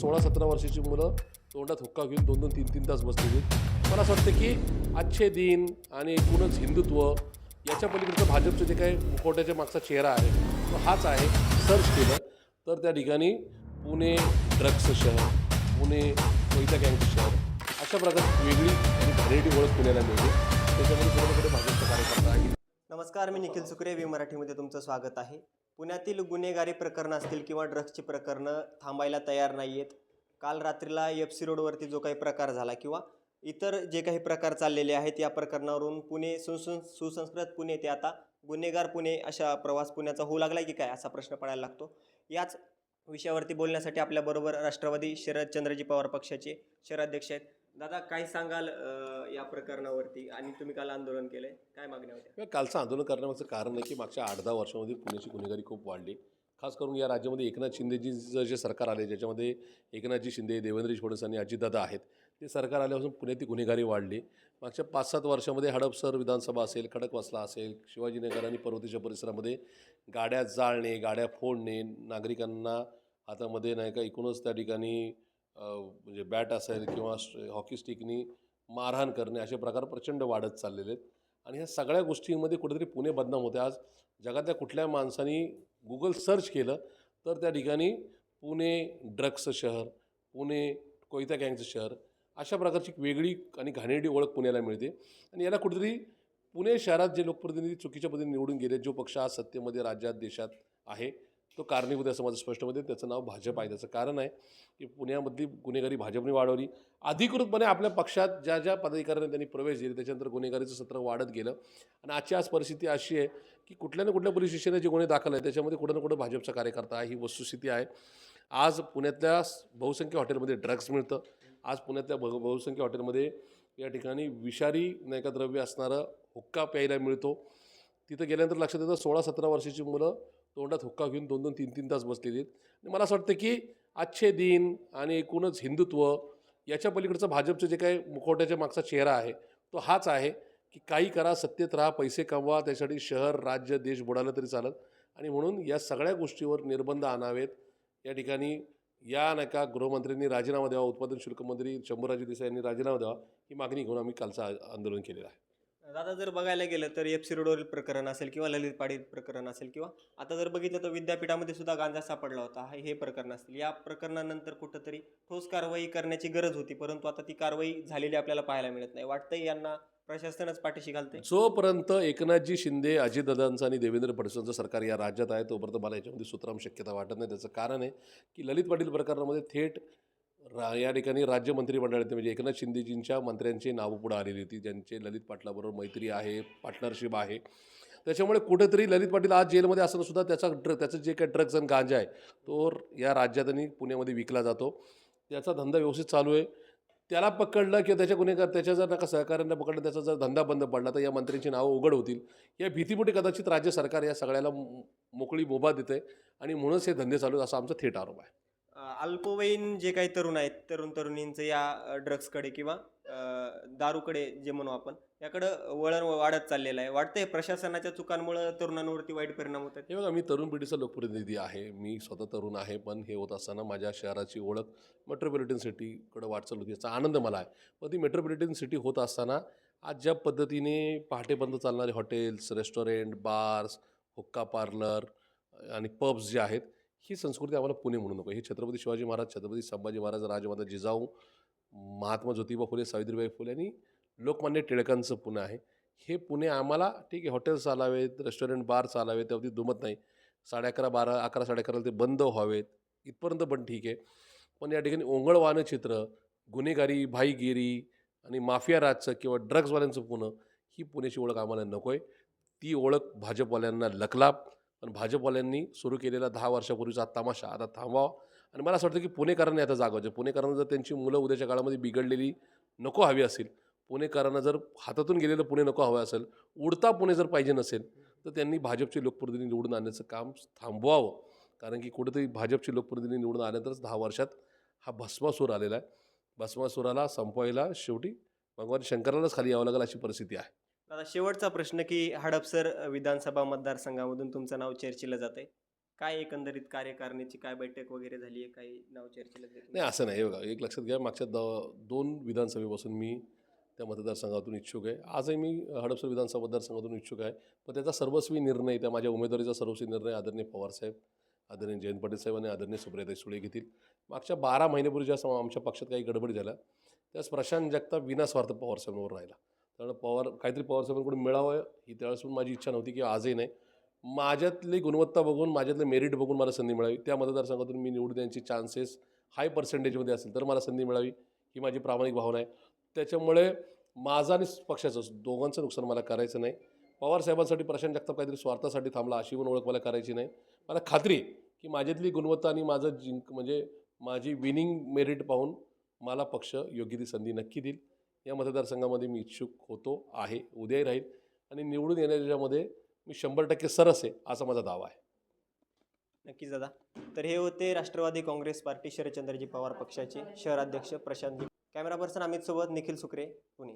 सोळा सतरा वर्षाची मुलं तोंडात हुक्का घेऊन दोन दोन तीन तीन तास बसलेली. मला असं वाटतं की आजचे दिन आणि एकूणच हिंदुत्व याच्या पलीकडचं भाजपचं जे काही मुखवट्याच्या मागचा चेहरा आहे तो हाच आहे. सर्च केलं तर त्या ठिकाणी पुणे ड्रग्स शहर पुणे कोयता गँगचं शहर अशा प्रकारची वेगळी आणि घाणेरडी ओळख पुण्याला मिळते. त्याच्यामध्ये कुठे भाजपचा कार्यकर्ता आहे. नमस्कार मी निखिल सुकरे वी मराठीमध्ये तुमचं स्वागत आहे. पुण्यातील गुन्हेगारी प्रकरणं असतील किंवा ड्रग्सची प्रकरणं थांबायला तयार नाही आहेत काल रात्रीला एफ सी रोडवरती जो काही प्रकार झाला किंवा इतर जे काही प्रकार चाललेले आहेत या प्रकरणावरून पुणे सुसं सुसंस्कृत पुणे ते आता गुन्हेगार पुणे अशा प्रवास पुण्याचा होऊ लागला की काय असा प्रश्न पडायला लागतो. याच विषयावरती बोलण्यासाठी आपल्याबरोबर राष्ट्रवादी शरदचंद्रजी पवार पक्षाचे शहराध्यक्ष आहेत. दादा काय सांगाल या प्रकरणावरती? आणि तुम्ही काल आंदोलन केलंय काय मागण्या होत्या? किंवा कालचं आंदोलन करण्यामागचं कारण आहे की मागच्या आठ दहा वर्षामध्ये पुण्याची गुन्हेगारी खूप वाढली. खास करून या राज्यामध्ये एकनाथ शिंदेजीचं जे सरकार आले ज्याच्यामध्ये एकनाथजी शिंदे देवेंद्रजी फडणवीस आणि अजितदादा आहेत ते सरकार आल्यापासून पुण्यातील गुन्हेगारी वाढली. मागच्या पाच सात वर्षामध्ये हडपसर विधानसभा असेल खडकवासला असेल शिवाजीनगर आणि पर्वतीच्या परिसरामध्ये गाड्या जाळणे गाड्या फोडणे नागरिकांना हातामध्ये नाही का एकूणच त्या ठिकाणी म्हणजे बॅट असेल किंवा हॉकी स्टिकनी मारहाण करणे असे प्रकार प्रचंड वाढत चाललेले आहेत. आणि ह्या सगळ्या गोष्टींमध्ये कुठेतरी पुणे बदनाम होते. आज जगातल्या कुठल्या माणसानी गुगल सर्च केलं तर त्या ठिकाणी पुणे ड्रग्सचं शहर पुणे कोयता गँगचं शहर अशा प्रकारची वेगळी आणि घाणेरडी ओळख पुण्याला मिळते. आणि याला कुठेतरी पुणे शहरात जे लोकप्रतिनिधी चुकीच्या पद्धतीने निवडून गेले जो पक्ष आज सत्तेमध्ये राज्यात देशात आहे तो कारणीभूत आहे असं माझं स्पष्ट त्याचं नाव भाजप आहे. त्याचं कारण आहे की पुण्यामधली गुन्हेगारी भाजपने वाढवली. अधिकृतपणे आपल्या पक्षात ज्या ज्या पदाधिकाऱ्यांनी त्यांनी प्रवेश दिले त्याच्यानंतर गुन्हेगारीचं सत्र वाढत गेलं. आणि आजची आज परिस्थिती अशी आहे की कुठल्या ना कुठल्या पोलीस स्टेशनला जे गुन्हे दाखल आहे त्याच्यामध्ये कुठं ना कुठं भाजपचा कार्यकर्ता आहे ही वस्तुस्थिती आहे. आज पुण्यातल्या बहुसंख्य हॉटेलमध्ये ड्रग्ज मिळतं. आज पुण्यातल्या बहु बहुसंख्य हॉटेलमध्ये या ठिकाणी विषारी नाही का द्रव्य असणारं हुक्का प्यायला मिळतो. तिथं गेल्यानंतर लक्षात येतं सोळा सतरा वर्षाची मुलं तोंडात हुक्का घेऊन दोन दोन तीन तीन तास बसलेले आहेत. आणि मला असं वाटतं की आजचे दिन आणि एकूणच हिंदुत्व याच्या पलीकडचं भाजपचं जे काही मुखवट्याच्या मागचा चेहरा आहे तो हाच आहे की काही करा सत्तेत राहा पैसे कमवा त्यासाठी शहर राज्य देश बुडालं तरी चालत. आणि म्हणून या सगळ्या गोष्टीवर निर्बंध आणावेत. या ठिकाणी या नाही का गृहमंत्र्यांनी राजीनामा द्यावा उत्पादन शुल्क मंत्री शंभूराजे देसाई यांनी राजीनामा द्यावा ही मागणी घेऊन आम्ही कालचं आंदोलन केलेलं आहे. दादा जर बघायला गेलं तर एफ सी रोडवरील प्रकरण असेल किंवा ललित पाडी प्रकरण असेल किंवा आता जर बघितलं तर विद्यापीठामध्ये सुद्धा गांजा सापडला होता. हा- हे प्रकरण असतील. या प्रकरणानंतर कुठंतरी ठोस कारवाई करण्याची गरज होती परंतु आता ती कारवाई झालेली आपल्याला पाहायला मिळत नाही. वाटतंय यांना प्रशासनच पाठीशी घालते जोपर्यंत एकनाथजी शिंदे अजितदादांचं आणि देवेंद्र फडणवीसांचं सरकार या राज्यात आहे तोपर्यंत मला याच्यामध्ये सुतराम शक्यता वाटत नाही. त्याचं कारण आहे की ललित पाटील प्रकरणामध्ये थेट रा या ठिकाणी राज्य मंत्रिमंडळात म्हणजे एकनाथ शिंदेजींच्या मंत्र्यांची नावं पुढं आलेली होती ज्यांचे ललित पाटलाबरोबर मैत्री आहे पार्टनरशिप आहे. त्याच्यामुळे कुठेतरी ललित पाटील आज जेलमध्ये असताना सुद्धा त्याचा ड्र त्याचं जे काही ड्रग्ज आणि गांजा आहे तो या राज्यात आणि पुण्यामध्ये विकला जातो. त्याचा धंदा व्यवस्थित चालू आहे. त्याला पकडलं किंवा त्याच्या गुन्हेगार त्याच्या जर नका सहकाऱ्यांना पकडलं त्याचा जर धंदा बंद पडला तर या मंत्र्यांची नावं उघड होतील. या भीतीपोटी कदाचित राज्य सरकार या सगळ्याला मोकळी मोबा देते आणि म्हणूनच हे धंदे चालू आहेत असा आमचा थेट आरोप आहे. अल्पवयीन जे काही तरुण आहेत तरुण तरुणींचं या ड्रग्सकडे किंवा दारूकडे जे म्हणू आपण याकडं वळण वाढत चाललेलं आहे. वाटतंय प्रशासनाच्या चुकांमुळे तरुणांवरती वाईट परिणाम होतात हे बघा मी तरुण पिढीचा लोकप्रतिनिधी आहे. मी स्वतः तरुण आहे पण हे होत असताना माझ्या शहराची ओळख मेट्रोपॉलिटन सिटीकडं वाटचाल होती याचा आनंद मला आहे. पण ती मेट्रोपॉलिटन सिटी होत असताना आज ज्या पद्धतीने पहाटेपर्यंत चालणारे hotels restaurant bars hookah parlour आणि पब्स जे आहेत ही संस्कृती आम्हाला पुणे म्हणू नको. हे छत्रपती शिवाजी महाराज छत्रपती संभाजी महाराज राजमाता जिजाऊ महात्मा ज्योतिबा फुले सावित्रीबाई फुले आणि लोकमान्य टिळकांचं पुणे आहे. हे पुणे आम्हाला ठीक आहे हॉटेल्स चालावेत रेस्टॉरंट बार चालावेत त्यावरती दुमत नाही. साडे अकरा बारा अकरा साडे अकराला ते बंद व्हावेत. इथपर्यंत पण ठीक आहे. पण या ठिकाणी ओंगळवानं चित्र गुन्हेगारी भाईगिरी आणि माफिया राजचं किंवा ड्रग्जवाल्यांचं पुणं ही पुण्याची ओळख आम्हाला नको आहे ती ओळख भाजपवाल्यांना लकलाप पण भाजपवाल्यांनी सुरू केलेला दहा वर्षापूर्वीचा तमाशा आता थांबावा. आणि मला असं वाटतं की पुणेकरांनी आता जागवायचं पुणेकरांना जर त्यांची मुलं उद्याच्या काळामध्ये बिघडलेली नको हवी असेल पुणेकरांना जर हातातून गेलेलं पुणे नको हवं असेल उडता पुणे जर पाहिजे नसेल तर त्यांनी भाजपचे लोकप्रतिनिधी निवडून आणण्याचं काम थांबवावं. कारण की कुठेतरी भाजपचे लोकप्रतिनिधी निवडून आल्यानंतरच दहा वर्षात हा भस्मासूर आलेला आहे. भस्मासुराला संपवायला शेवटी भगवान शंकरालाच खाली यावं लागेल अशी परिस्थिती आहे. दादा शेवटचा प्रश्न की हडपसर विधानसभा मतदारसंघामधून तुमचं नाव चर्चेलं जाते काय एकंदरीत कार्यकारिणीची काय बैठक वगैरे झाली आहे? काही नाव चर्चेला घेतलं? नाही? असं नाही. बघा एक लक्षात घ्या मागच्या द दोन विधानसभेपासून मी त्या मतदारसंघातून इच्छुक आहे. आजही मी हडपसर विधानसभा मतदारसंघातून इच्छुक आहे. पण त्याचा सर्वस्वी निर्णय त्या माझ्या उमेदवारीचा सर्वस्वी निर्णय आदरणीय पवारसाहेब आदरणीय जयंत पाटील साहेब आणि आदरणीय सुप्रियाताई सुळे घेतील. मागच्या बारा महिन्यापूर्वी ज्या आमच्या पक्षात काही गडबडी झाला त्यास प्रशांत जगताप विनास्वार्थ पवारसाहेबांवर राहिला. त्यामुळे पवार काहीतरी पवारसाहेबांकडून मिळावं ही त्यावेळेस पण माझी इच्छा नव्हती की आजही नाही. माझ्यातली गुणवत्ता बघून माझ्यातले मेरिट बघून मला संधी मिळावी. त्या मतदारसंघातून मी निवडून येण्याची चान्सेस हाय पर्सेंटेजमध्ये असेल तर मला संधी मिळावी ही माझी प्रामाणिक भावना आहे. त्याच्यामुळे माझं आणि पक्षाचं दोघांचं नुकसान मला करायचं नाही. पवार साहेबांसाठी प्रशांत जगताप काहीतरी स्वार्थासाठी थांबला अशी पण ओळख मला करायची नाही. मला खात्री की माझ्यातली गुणवत्ता आणि माझं जिंक म्हणजे माझी विनिंग मेरिट पाहून मला पक्ष योग्य ती संधी नक्की देईल. या मतदारसंघामध्ये मी इच्छुक होतो आहे उद्याही राहील आणि निवडून येण्याच्यामध्ये मी शंभर टक्के सरस आहे असा माझा दावा आहे. नक्कीच दादा. तर हे होते राष्ट्रवादी काँग्रेस पार्टी शरदचंद्रजी पवार पक्षाचे शहराध्यक्ष प्रशांत कॅमेरा पर्सन अमित सोबत निखिल सुकरे पुणे.